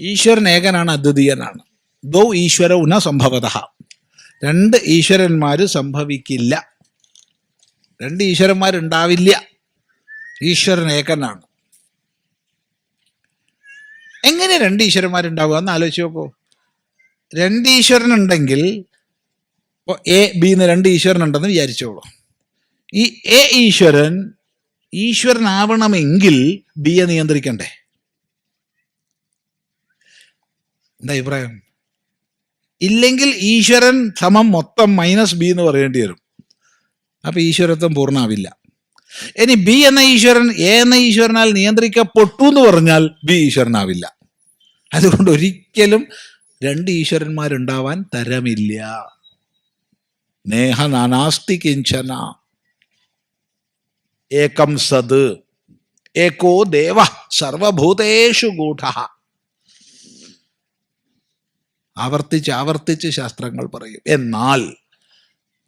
ഈശ്വരൻ ഏകനാണ് അദ്വിതീയനാണ്. ദോ ഈശ്വര ഉന സംഭവത. രണ്ട് ഈശ്വരന്മാർ സംഭവിക്കില്ല. രണ്ട് ഈശ്വരന്മാരുണ്ടാവില്ല. ഈശ്വരൻ ഏകനാണ്. എങ്ങനെ രണ്ട് ഈശ്വരന്മാരുണ്ടാവുക? എന്ന് ആലോചിച്ച് നോക്കൂ. രണ്ട് ഈശ്വരൻ ഉണ്ടെങ്കിൽ ഇപ്പോൾ എ ബി എന്ന് രണ്ട് ഈശ്വരൻ ഉണ്ടെന്ന് വിചാരിച്ചോളൂ. ഈ എ ഈശ്വരൻ ഈശ്വരനാവണമെങ്കിൽ ബിയെ നിയന്ത്രിക്കണ്ടേ? എന്താ അഭിപ്രായം? ഇല്ലെങ്കിൽ ഈശ്വരൻ സമം മൊത്തം മൈനസ് ബി എന്ന് പറയേണ്ടി വരും. അപ്പൊ ഈശ്വരത്വം പൂർണമാവില്ല ഇനി ബി എന്ന ഈശ്വരൻ എ എന്ന ഈശ്വരനാൽ നിയന്ത്രിക്കപ്പെട്ടു എന്ന് പറഞ്ഞാൽ ബി ഈശ്വരനാവില്ല. അതുകൊണ്ട് ഒരിക്കലും രണ്ട് ഈശ്വരന്മാരുണ്ടാവാൻ തരമില്ല. നേഹ നാനാസ്തി കിഞ്ചന. ഏകം സത്. ഏകോ ദേവ സർവഭൂതേഷു ഗൂഢ. ആവർത്തിച്ച് ആവർത്തിച്ച് ശാസ്ത്രങ്ങൾ പറയും. എന്നാൽ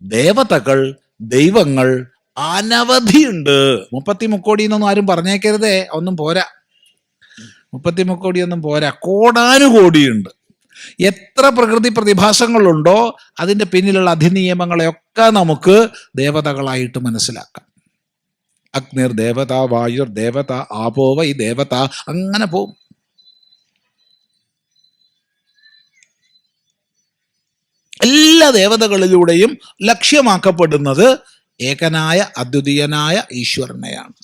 ദേവതകൾ ദൈവങ്ങൾ അനവധിയുണ്ട്. മുപ്പത്തി മുക്കോടി എന്നൊന്നും ആരും പറഞ്ഞേക്കരുതേ ഒന്നും പോരാ. മുപ്പത്തി മുക്കോടി ഒന്നും പോരാ. കോടാനുകോടിയുണ്ട്. എത്ര പ്രകൃതി പ്രതിഭാസങ്ങളുണ്ടോ അതിന്റെ പിന്നിലുള്ള അധിനിയമങ്ങളെയൊക്കെ നമുക്ക് ദേവതകളായിട്ട് മനസ്സിലാക്കാം. അഗ്നിർ ദേവത വായുർ ദേവത ആപോവ ഈ ദേവത അങ്ങനെ പോവും. എല്ലാ ദേവതകളിലൂടെയും ലക്ഷ്യമാക്കപ്പെടുന്നത് ഏകനായ അദ്വിതീയനായ ഈശ്വരനെയാണ്.